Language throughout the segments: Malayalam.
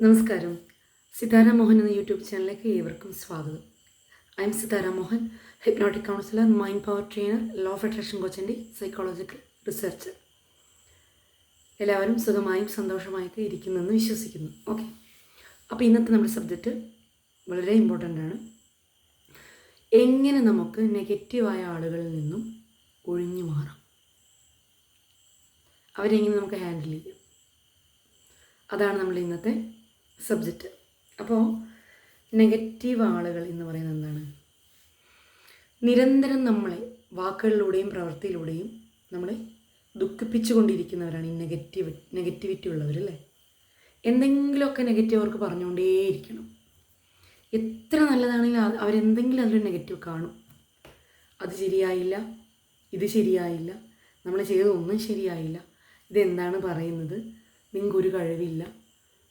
നമസ്കാരം. സിതാര മോഹൻ എന്ന യൂട്യൂബ് ചാനലിലേക്ക് ഏവർക്കും സ്വാഗതം. I am Sithara Mohan hypnotic counsellor mind power trainer law of attraction കോച്ചിന്റെ psychological researcher എല്ലാവരും സുഖമായും സന്തോഷമായൊക്കെ ഇരിക്കുന്നെന്ന് വിശ്വസിക്കുന്നു. ഓക്കെ അപ്പോൾ ഇന്നത്തെ നമ്മുടെ സബ്ജക്റ്റ് വളരെ ഇമ്പോർട്ടന്റ് ആണ്. എങ്ങനെ നമുക്ക് നെഗറ്റീവായ ആളുകളിൽ നിന്നും ഒഴിഞ്ഞു മാറാം? അവരെങ്ങനെ നമുക്ക് ഹാൻഡിൽ ചെയ്യാം? അതാണ് നമ്മൾ ഇന്നത്തെ സബ്ജക്റ്റ് അപ്പോൾ നെഗറ്റീവ് ആളുകൾ എന്ന് പറയുന്നത് എന്താണ്? നിരന്തരം നമ്മളെ വാക്കുകളിലൂടെയും പ്രവൃത്തിയിലൂടെയും നമ്മളെ ദുഃഖിപ്പിച്ചുകൊണ്ടിരിക്കുന്നവരാണ് ഈ നെഗറ്റീവ് നെഗറ്റിവിറ്റി ഉള്ളവർ അല്ലേ? എന്തെങ്കിലുമൊക്കെ നെഗറ്റീവ് അവർക്ക് പറഞ്ഞുകൊണ്ടേയിരിക്കണം. എത്ര നല്ലതാണെങ്കിലും അവരെന്തെങ്കിലും അതിലൊരു നെഗറ്റീവ് കാണും. അത് ശരിയായില്ല ഇത് ശരിയായില്ല നമ്മൾ ചെയ്തതൊന്നും ശരിയായില്ല ഇതെന്താണ് പറയുന്നത്? നിങ്ങൾക്കൊരു കഴിവില്ല.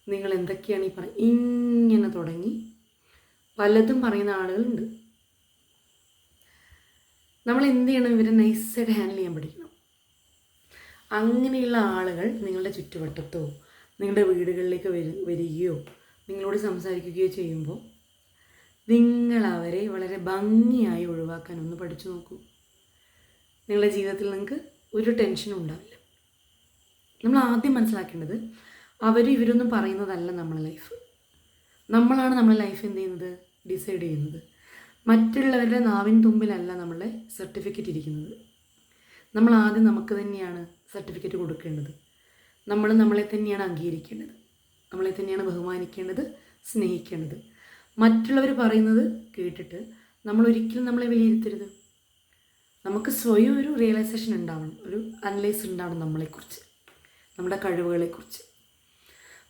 നിങ്ങൾ എന്തൊക്കെയാണ് ഈ പറ ഇങ്ങനെ തുടങ്ങി. പലതും പറയുന്ന ആളുകളുണ്ട്. നമ്മൾ എന്ത് ചെയ്യണം ഇവരെ നൈസായിട്ട് ഹാൻഡിൽ ചെയ്യാൻ പഠിക്കണം അങ്ങനെയുള്ള ആളുകൾ നിങ്ങളുടെ ചുറ്റുവട്ടത്തോ നിങ്ങളുടെ വീടുകളിലേക്ക് വരി വരികയോ നിങ്ങളോട് സംസാരിക്കുകയോ ചെയ്യുമ്പോൾ നിങ്ങൾ അവരെ വളരെ ഭംഗിയായി ഒഴിവാക്കാൻ ഒന്ന് പഠിച്ചു നോക്കൂ. നിങ്ങളുടെ ജീവിതത്തിൽ നിങ്ങൾക്ക് ഒരു ടെൻഷനും ഉണ്ടാവില്ല. നമ്മൾ ആദ്യം മനസ്സിലാക്കേണ്ടത് അവരും ഇവരൊന്നും പറയുന്നതല്ല നമ്മളെ ലൈഫ് നമ്മളാണ് നമ്മളെ ലൈഫ് എന്ത് ചെയ്യുന്നത്? ഡിസൈഡ് ചെയ്യുന്നത്. മറ്റുള്ളവരുടെ നാവിൻ തുമ്പിലല്ല നമ്മളെ സർട്ടിഫിക്കറ്റ് ഇരിക്കുന്നത്. നമ്മൾ ആദ്യം നമുക്ക് തന്നെയാണ് സർട്ടിഫിക്കറ്റ് കൊടുക്കേണ്ടത്. നമ്മൾ നമ്മളെ തന്നെയാണ് അംഗീകരിക്കേണ്ടത്. നമ്മളെ തന്നെയാണ് ബഹുമാനിക്കേണ്ടത് സ്നേഹിക്കേണ്ടത്. മറ്റുള്ളവർ പറയുന്നത് കേട്ടിട്ട് നമ്മൾ ഒരിക്കലും നമ്മളെ വിലയിരുത്തരുത്. നമുക്ക് സ്വയം ഒരു റിയലൈസേഷൻ ഉണ്ടാവണം. ഒരു അനലൈസ് ഉണ്ടാവണം നമ്മളെക്കുറിച്ച്. നമ്മുടെ കഴിവുകളെക്കുറിച്ച്.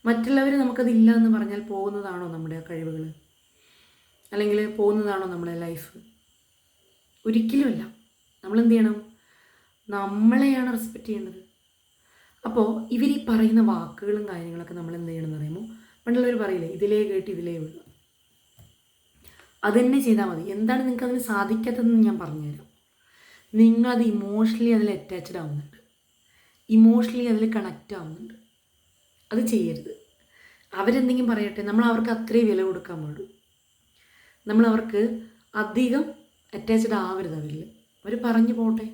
മറ്റുള്ളവർ നമുക്കതില്ല എന്ന് പറഞ്ഞാൽ പോകുന്നതാണോ നമ്മുടെ കഴിവുകൾ അല്ലെങ്കിൽ പോകുന്നതാണോ നമ്മുടെ ലൈഫ്? ഒരിക്കലുമല്ല. നമ്മൾ എന്ത് ചെയ്യണം നമ്മളെയാണ് റെസ്പെക്റ്റ് ചെയ്യേണ്ടത്. അപ്പോൾ ഇവർ ഈ പറയുന്ന വാക്കുകളും കാര്യങ്ങളൊക്കെ നമ്മൾ എന്ത് ചെയ്യണം എന്ന് പറയുമ്പോൾ പണ്ടുള്ളവർ പറയില്ലേ ഇതിലേ കേട്ട് ഇതിലേ വിടുക. അതുതന്നെ ചെയ്താൽ മതി. എന്താണ് നിങ്ങൾക്ക് അതിന് സാധിക്കാത്തതെന്ന് ഞാൻ പറഞ്ഞുതരാം. നിങ്ങളത് ഇമോഷണലി അതിൽ അറ്റാച്ച്ഡ് ആവുന്നുണ്ട്. ഇമോഷണലി അതിൽ കണക്റ്റ് ആവുന്നുണ്ട്. അത് ചെയ്യരുത്. അവരെന്തെങ്കിലും പറയട്ടെ നമ്മൾ അവർക്ക് അത്രയും വില കൊടുക്കാൻ പാടും. നമ്മൾ അവർക്ക് അധികം അറ്റാച്ച്ഡ് ആവരുത് അവരിൽ അവർ പറഞ്ഞു പോട്ടെ.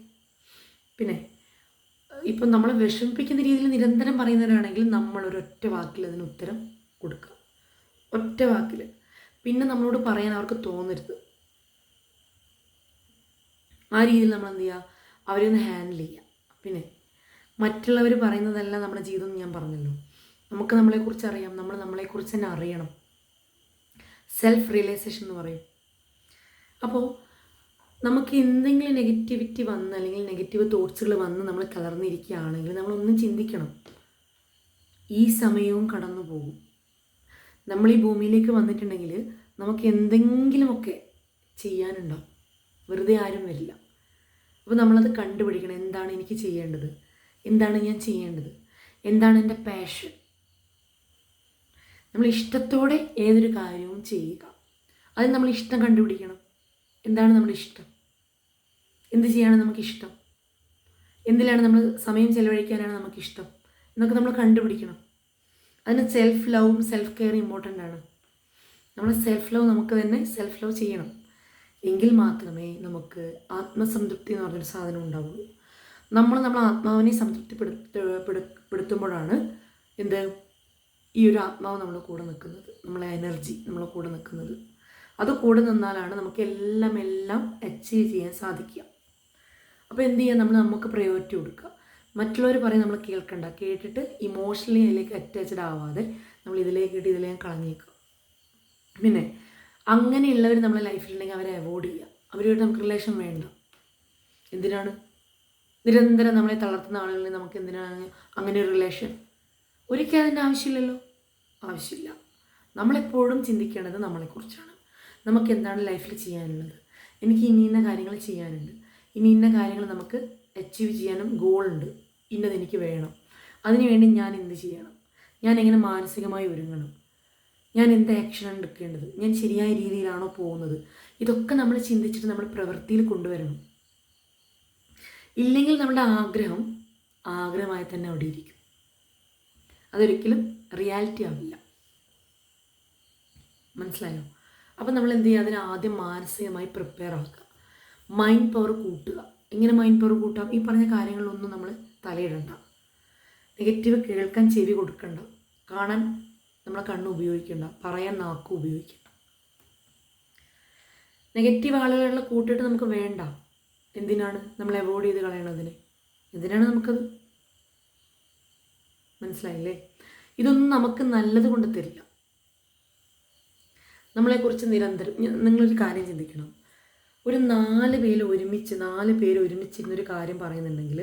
പിന്നെ ഇപ്പം നമ്മളെ വിഷമിപ്പിക്കുന്ന രീതിയിൽ നിരന്തരം പറയുന്നവരാണെങ്കിൽ നമ്മൾ ഒരൊറ്റ വാക്കിൽ അതിന് ഉത്തരം കൊടുക്കുക. ഒറ്റ വാക്കിൽ. പിന്നെ നമ്മളോട് പറയാൻ അവർക്ക് തോന്നരുത്. ആ രീതിയിൽ നമ്മൾ എന്ത് ചെയ്യുക? അവരെ ഒന്ന് ഹാൻഡിൽ ചെയ്യുക. പിന്നെ മറ്റുള്ളവർ പറയുന്നതെല്ലാം നമ്മുടെ ജീവിതം ഞാൻ പറഞ്ഞല്ലോ. നമുക്ക് നമ്മളെക്കുറിച്ച് അറിയാം നമ്മൾ നമ്മളെക്കുറിച്ച് തന്നെ അറിയണം. സെൽഫ് റിയലൈസേഷൻ എന്ന് പറയും. അപ്പോൾ നമുക്ക് എന്തെങ്കിലും നെഗറ്റിവിറ്റി വന്ന് അല്ലെങ്കിൽ നെഗറ്റീവ് തോട്ട്സുകൾ വന്ന് നമ്മൾ കലർന്നിരിക്കുകയാണെങ്കിൽ നമ്മളൊന്നും ചിന്തിക്കണം. ഈ സമയവും കടന്നു പോകും. നമ്മൾ ഈ ഭൂമിയിലേക്ക് വന്നിട്ടുണ്ടെങ്കിൽ നമുക്ക് എന്തെങ്കിലുമൊക്കെ ചെയ്യാനുണ്ടാവും. വെറുതെ ആരും വരില്ല. അപ്പോൾ നമ്മളത് കണ്ടുപിടിക്കണം. എന്താണ് എനിക്ക് ചെയ്യേണ്ടത്? എന്താണ് ഞാൻ ചെയ്യേണ്ടത്? എന്താണ് എന്റെ പാഷൻ നമ്മൾ ഇഷ്ടത്തോടെ ഏതൊരു കാര്യവും ചെയ്യുക. അത് നമ്മൾ ഇഷ്ടം കണ്ടുപിടിക്കണം. എന്താണ് നമ്മുടെ ഇഷ്ടം എന്ത് ചെയ്യാനാണ് നമുക്കിഷ്ടം? എന്തിലാണ് നമ്മൾ സമയം ചെലവഴിക്കാനാണ് നമുക്കിഷ്ടം? എന്നൊക്കെ നമ്മൾ കണ്ടുപിടിക്കണം. അതിന് സെൽഫ് ലവും സെൽഫ് കെയർ ഇമ്പോർട്ടന്റ് ആണ്. നമ്മൾ സെൽഫ് ലവ് നമുക്ക് തന്നെ സെൽഫ് ലവ് ചെയ്യണം. എങ്കിൽ മാത്രമേ നമുക്ക് ആത്മസംതൃപ്തി എന്ന് പറഞ്ഞൊരു സാധനം ഉണ്ടാവുള്ളൂ. നമ്മൾ നമ്മൾ ആത്മാവിനെ സംതൃപ്തിപ്പെടുത്തുമ്പോഴാണ് എന്ത്? ഈ ഒരു ആത്മാവ് നമ്മുടെ കൂടെ നിൽക്കുന്നത് നമ്മളെ എനർജി നമ്മളെ കൂടെ നിൽക്കുന്നത്. അത് കൂടെ നിന്നാലാണ് നമുക്ക് എല്ലാം എല്ലാം അച്ചീവ് ചെയ്യാൻ സാധിക്കുക. അപ്പോൾ എന്ത് ചെയ്യുക നമ്മൾ നമുക്ക് പ്രയോറിറ്റി കൊടുക്കുക. മറ്റുള്ളവർ പറയും നമ്മൾ കേൾക്കണ്ട. കേട്ടിട്ട് ഇമോഷണലി അതിലേക്ക് അറ്റാച്ച്ഡ് ആവാതെ നമ്മൾ ഇതിലേക്ക് ഇട്ട് ഇതിലേക്ക് കളഞ്ഞേക്കുക. പിന്നെ അങ്ങനെയുള്ളവർ നമ്മളെ ലൈഫിലുണ്ടെങ്കിൽ അവരെ അവോയ്ഡ് ചെയ്യുക. അവരുമായിട്ട് നമുക്ക് റിലേഷൻ വേണ്ട. എന്തിനാണ്? നിരന്തരം നമ്മളെ തളർത്തുന്ന ആളുകളിൽ നമുക്ക് എന്തിനാണ് അങ്ങനെ ഒരു റിലേഷൻ ഒരിക്കലും അതിന്റെ ആവശ്യമില്ലല്ലോ? ആവശ്യമില്ല. നമ്മളെപ്പോഴും ചിന്തിക്കേണ്ടത് നമ്മളെക്കുറിച്ചാണ്. നമുക്ക് എന്താണ് ലൈഫിൽ ചെയ്യാനുള്ളത്? എനിക്ക് ഇനി ഇന്ന കാര്യങ്ങൾ ചെയ്യാനുണ്ട്. ഇനി ഇന്ന കാര്യങ്ങൾ നമുക്ക് അച്ചീവ് ചെയ്യാനും ഗോളുണ്ട് ഇന്നത് എനിക്ക് വേണം. അതിനുവേണ്ടി ഞാൻ എന്ത് ചെയ്യണം? ഞാൻ എങ്ങനെ മാനസികമായി ഒരുങ്ങണം? ഞാൻ എന്ത് ആക്ഷനാണ് എടുക്കേണ്ടത്? ഞാൻ ശരിയായ രീതിയിലാണോ പോകുന്നത്? ഇതൊക്കെ നമ്മൾ ചിന്തിച്ചിട്ട് നമ്മൾ പ്രവൃത്തിയിൽ കൊണ്ടുവരണം. ഇല്ലെങ്കിൽ നമ്മുടെ ആഗ്രഹം ആഗ്രഹമായി തന്നെ അവിടെ ഇരിക്കും. അതൊരിക്കലും റിയാലിറ്റി ആവില്ല. മനസ്സിലായോ? അപ്പം നമ്മൾ എന്ത് ചെയ്യുക അതിന് ആദ്യം മാനസികമായി പ്രിപ്പയർ ആക്കുക മൈൻഡ് പവർ കൂട്ടുക. എങ്ങനെ മൈൻഡ് പവർ കൂട്ടാം? ഈ പറഞ്ഞ കാര്യങ്ങളിലൊന്നും നമ്മൾ തലയിടണ്ട. നെഗറ്റീവ് കേൾക്കാൻ ചെവി കൊടുക്കണ്ട. കാണാൻ നമ്മളെ കണ്ണ് ഉപയോഗിക്കണ്ട. പറയാൻ നാക്ക് ഉപയോഗിക്കണ്ട. നെഗറ്റീവ് ആളുകളെ കൂട്ടിയിട്ട് നമുക്ക് വേണ്ട. എന്തിനാണ്? നമ്മൾ അവോയ്ഡ് ചെയ്ത് കളയണതിന്. എന്തിനാണ് നമുക്കത് മനസ്സിലായില്ലേ? ഇതൊന്നും നമുക്ക് നല്ലത് കൊണ്ട് തരില്ല. നമ്മളെക്കുറിച്ച് നിരന്തരം നിങ്ങളൊരു കാര്യം ചിന്തിക്കണം. ഒരു നാല് പേര് ഒരുമിച്ച് നാല് പേര് ഒരുമിച്ചിരുന്നൊരു കാര്യം പറയുന്നുണ്ടെങ്കിൽ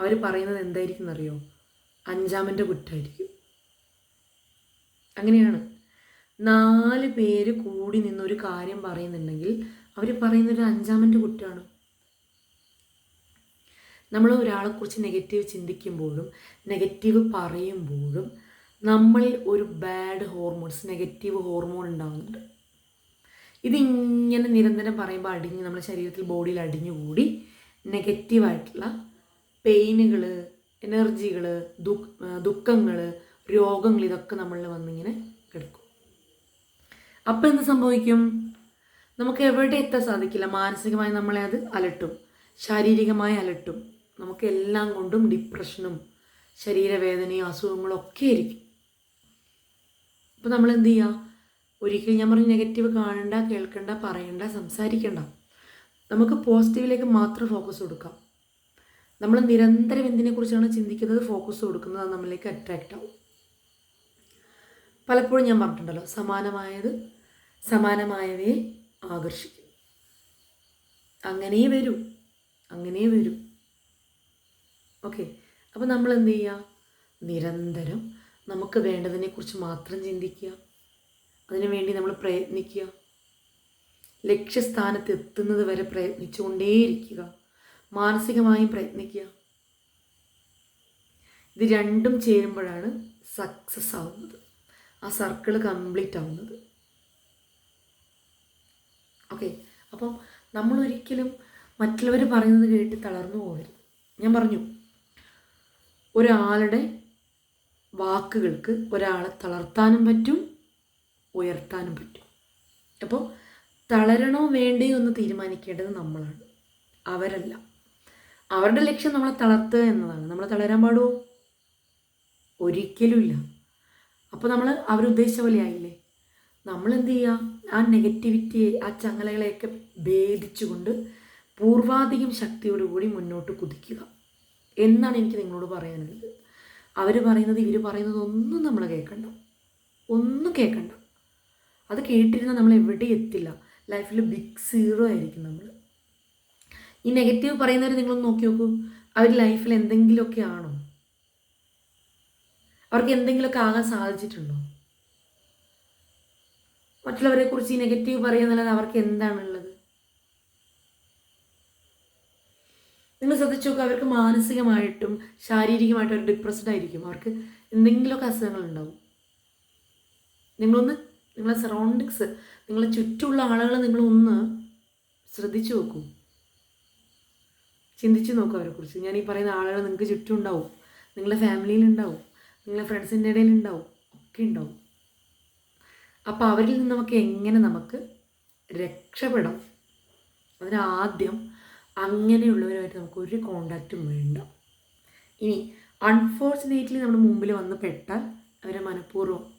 അവർ പറയുന്നത് എന്തായിരിക്കും എന്നറിയോ? അഞ്ചാമന്റെ കുറ്റമായിരിക്കും അങ്ങനെയാണ്. നാല് പേര് കൂടി നിന്നൊരു കാര്യം പറയുന്നുണ്ടെങ്കിൽ അവർ പറയുന്നൊരു അഞ്ചാമന്റെ കുറ്റമാണ് നമ്മൾ ഒരാളെക്കുറിച്ച് നെഗറ്റീവ് ചിന്തിക്കുമ്പോഴും നെഗറ്റീവ് പറയുമ്പോഴും നമ്മളിൽ ഒരു ബാഡ് ഹോർമോൺസ് നെഗറ്റീവ് ഹോർമോൺ ഉണ്ടാകുന്നുണ്ട് ഇതിങ്ങനെ നിരന്തരം പറയുമ്പോൾ അടിഞ്ഞ് നമ്മുടെ ശരീരത്തിൽ ബോഡിയിൽ അടിഞ്ഞുകൂടി നെഗറ്റീവായിട്ടുള്ള പെയിനുകൾ എനർജികൾ ദുഃഖങ്ങൾ രോഗങ്ങൾ ഇതൊക്കെ നമ്മളിൽ വന്നിങ്ങനെ കിടക്കും. അപ്പോൾ എന്ത് സംഭവിക്കും? നമുക്ക് എവിടെ എത്താൻ സാധിക്കില്ല. മാനസികമായി നമ്മളെ അത് അലട്ടും. ശാരീരികമായി അലട്ടും. നമുക്ക് എല്ലാം കൊണ്ടും ഡിപ്രഷനും ശരീരവേദനയും അസുഖങ്ങളും ഒക്കെ ആയിരിക്കും അപ്പോൾ നമ്മൾ എന്ത് ചെയ്യുക ഒരിക്കലും ഞാൻ പറഞ്ഞു നെഗറ്റീവ് കാണണ്ട കേൾക്കണ്ട പറയണ്ട സംസാരിക്കണ്ട. നമുക്ക് പോസിറ്റീവിലേക്ക് മാത്രം ഫോക്കസ് കൊടുക്കാം. നമ്മൾ നിരന്തരം എന്തിനെക്കുറിച്ചാണ് ചിന്തിക്കുന്നത്? ഫോക്കസ് കൊടുക്കുന്നത് അത് നമ്മളിലേക്ക് അട്രാക്റ്റ് ആവും. പലപ്പോഴും ഞാൻ പറഞ്ഞിട്ടുണ്ടല്ലോ സമാനമായത് സമാനമായവയെ ആകർഷിക്കും. അങ്ങനെ വരൂ. അങ്ങനെ വരൂ. ഓക്കെ. അപ്പോൾ നമ്മൾ എന്ത് ചെയ്യുക നിരന്തരം നമുക്ക് വേണ്ടതിനെക്കുറിച്ച് മാത്രം ചിന്തിക്കുക. അതിനുവേണ്ടി നമ്മൾ പ്രയത്നിക്കുക. ലക്ഷ്യസ്ഥാനത്ത് എത്തുന്നത് വരെ പ്രയത്നിച്ചുകൊണ്ടേയിരിക്കുക. മാനസികമായും പ്രയത്നിക്കുക. ഇത് രണ്ടും ചേരുമ്പോഴാണ് സക്സസ് ആവുന്നത്. ആ സർക്കിൾ കംപ്ലീറ്റ് ആവുന്നത്. ഓക്കെ. അപ്പം നമ്മളൊരിക്കലും മറ്റുള്ളവർ പറയുന്നത് കേട്ട് തളർന്നു പോകരുത്. ഞാൻ പറഞ്ഞു. ഒരാളുടെ വാക്കുകൾക്ക് ഒരാളെ തളർത്താനും പറ്റും ഉയർത്താനും പറ്റും. അപ്പോൾ തളരണോ വേണ്ടയോ എന്ന് തീരുമാനിക്കേണ്ടത് നമ്മളാണ്. അവരല്ല. അവരുടെ ലക്ഷ്യം നമ്മളെ തളർത്തുക എന്നതാണ്. നമ്മളെ തളരാൻ പാടുമോ ഒരിക്കലുമില്ല. അപ്പോൾ നമ്മൾ അവരുദ്ദേശിച്ച പോലെ ആയില്ലേ? നമ്മൾ എന്ത് ചെയ്യുക ആ നെഗറ്റിവിറ്റിയെ ആ ചങ്ങലകളെയൊക്കെ ഭേദിച്ചുകൊണ്ട് പൂർവാധികം ശക്തിയോടുകൂടി മുന്നോട്ട് കുതിക്കുക. എന്നാണ് എനിക്ക് നിങ്ങളോട് പറയാനുള്ളത്. അവർ പറയുന്നത് ഇവർ പറയുന്നത് ഒന്നും നമ്മൾ കേൾക്കണ്ട. ഒന്നും കേൾക്കണ്ട. അത് കേട്ടിരുന്ന നമ്മൾ എവിടെ എത്തില്ല. ലൈഫിൽ ബിഗ് സീറോ ആയിരിക്കും നമ്മൾ ഈ നെഗറ്റീവ് പറയുന്നവർ നിങ്ങളൊന്ന് നോക്കി നോക്കൂ. അവർ ലൈഫിൽ എന്തെങ്കിലുമൊക്കെ ആണോ? അവർക്ക് എന്തെങ്കിലുമൊക്കെ ആകാൻ സാധിച്ചിട്ടുണ്ടോ? മറ്റുള്ളവരെ കുറിച്ച് ഈ നെഗറ്റീവ് പറയുന്നല്ലാതെ അവർക്ക് എന്താണുള്ളത്? ശ്രദ്ധിച്ചു നോക്കുക അവർക്ക് മാനസികമായിട്ടും ശാരീരികമായിട്ടും അവർ ഡിപ്രസ്ഡ് ആയിരിക്കും. അവർക്ക് എന്തെങ്കിലുമൊക്കെ അസുഖങ്ങൾ ഉണ്ടാവും. നിങ്ങളൊന്ന് നിങ്ങളെ സറൗണ്ടിങ്സ് നിങ്ങളെ ചുറ്റുമുള്ള ആളുകളെ നിങ്ങളൊന്ന് ശ്രദ്ധിച്ചു നോക്കൂ. ചിന്തിച്ചു നോക്കൂ അവരെക്കുറിച്ച് ഞാൻ ഈ പറയുന്ന ആളുകൾ നിങ്ങൾക്ക് ചുറ്റും ഉണ്ടാവും. നിങ്ങളുടെ ഫാമിലിയിൽ ഉണ്ടാവും. നിങ്ങളുടെ ഫ്രണ്ട്സിന്റെ ഇടയിൽ ഉണ്ടാവും. ഒക്കെ ഉണ്ടാവും. അപ്പോൾ അവരിൽ നിന്ന് നമുക്ക് എങ്ങനെ നമുക്ക് രക്ഷപ്പെടാം? അതിന് ആദ്യം അങ്ങനെയുള്ളവരുമായിട്ട് നമുക്ക് ഒരു കോണ്ടാക്റ്റും വേണ്ട. ഇനി അൺഫോർച്ചുനേറ്റ്ലി നമ്മുടെ മുമ്പിൽ വന്ന് പെട്ടാൽ അവരെ മനഃപൂർവം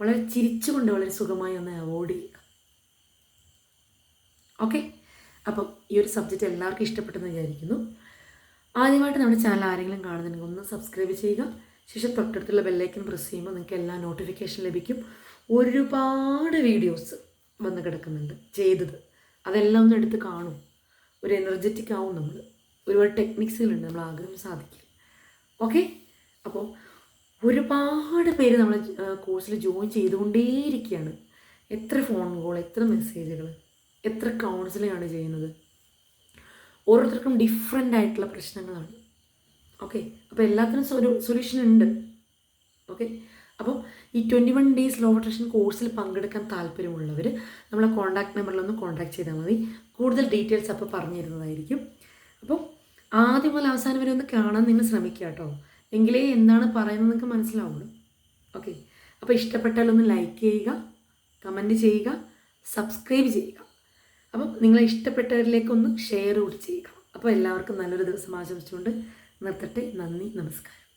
വളരെ ചിരിച്ചുകൊണ്ട് വളരെ സുഖമായി ഒന്ന് അവോയ്ഡ് ചെയ്യുക. ഓക്കെ അപ്പം ഈ ഒരു സബ്ജക്റ്റ് എല്ലാവർക്കും ഇഷ്ടപ്പെട്ടെന്ന് വിചാരിക്കുന്നു. ആദ്യമായിട്ട് നമ്മുടെ ചാനൽ ആരെങ്കിലും കാണുന്നുണ്ടെങ്കിൽ ഒന്ന് സബ്സ്ക്രൈബ് ചെയ്യുക. ശേഷം തൊട്ടടുത്തുള്ള ബെല്ലൈക്കൻ പ്രസ് ചെയ്യുമ്പോൾ നിങ്ങൾക്ക് എല്ലാ നോട്ടിഫിക്കേഷൻ ലഭിക്കും. ഒരുപാട് വീഡിയോസ് വന്ന് കിടക്കുന്നുണ്ട്. ചെയ്തത്. അതെല്ലാം ഒന്ന് എടുത്ത് കാണും. ഒരു എനർജറ്റിക് ആവും നമ്മൾ ഒരുപാട് ടെക്നിക്സുകളുണ്ട് നമ്മൾ ആഗ്രഹം സാധിക്കും. ഓക്കെ അപ്പോൾ ഒരുപാട് പേര് നമ്മൾ കോഴ്സിൽ ജോയിൻ ചെയ്തുകൊണ്ടേയിരിക്കുകയാണ്. എത്ര ഫോൺ കോൾ എത്ര മെസ്സേജുകൾ എത്ര കൗൺസിലിംഗ് ആണ് ചെയ്യുന്നത്? ഓരോരുത്തർക്കും ഡിഫറെന്റ് ആയിട്ടുള്ള പ്രശ്നങ്ങളാണ്. ഓക്കെ അപ്പോൾ എല്ലാത്തിനും സൊല്യൂഷൻ ഉണ്ട്. ഓക്കെ അപ്പോൾ ഈ twenty one days law attraction കോഴ്സിൽ പങ്കെടുക്കാൻ താല്പര്യമുള്ളവർ നമ്മളെ കോൺടാക്ട് നമ്പറിലൊന്ന് കോൺടാക്ട് ചെയ്താൽ മതി. കൂടുതൽ ഡീറ്റെയിൽസ് അപ്പോൾ പറഞ്ഞു തരുന്നതായിരിക്കും അപ്പോൾ ആദ്യം മുതൽ അവസാനം വരെ ഒന്ന് കാണാൻ നിങ്ങൾ ശ്രമിക്കുക കേട്ടോ. എങ്കിലേ എന്താണ് പറയുന്നത് നിങ്ങൾക്ക് മനസ്സിലാവുള്ളൂ. ഓക്കെ അപ്പോൾ ഇഷ്ടപ്പെട്ടാൽ ഒന്ന് ലൈക്ക് ചെയ്യുക കമന്റ് ചെയ്യുക സബ്സ്ക്രൈബ് ചെയ്യുക. അപ്പം നിങ്ങളെ ഇഷ്ടപ്പെട്ടവരിലേക്കൊന്ന് ഷെയർ കൂടി ചെയ്യുക. അപ്പോൾ എല്ലാവർക്കും നല്ലൊരു ദിവസം ആശംസിച്ചുകൊണ്ട് നിർത്തട്ടെ. നന്ദി നമസ്കാരം.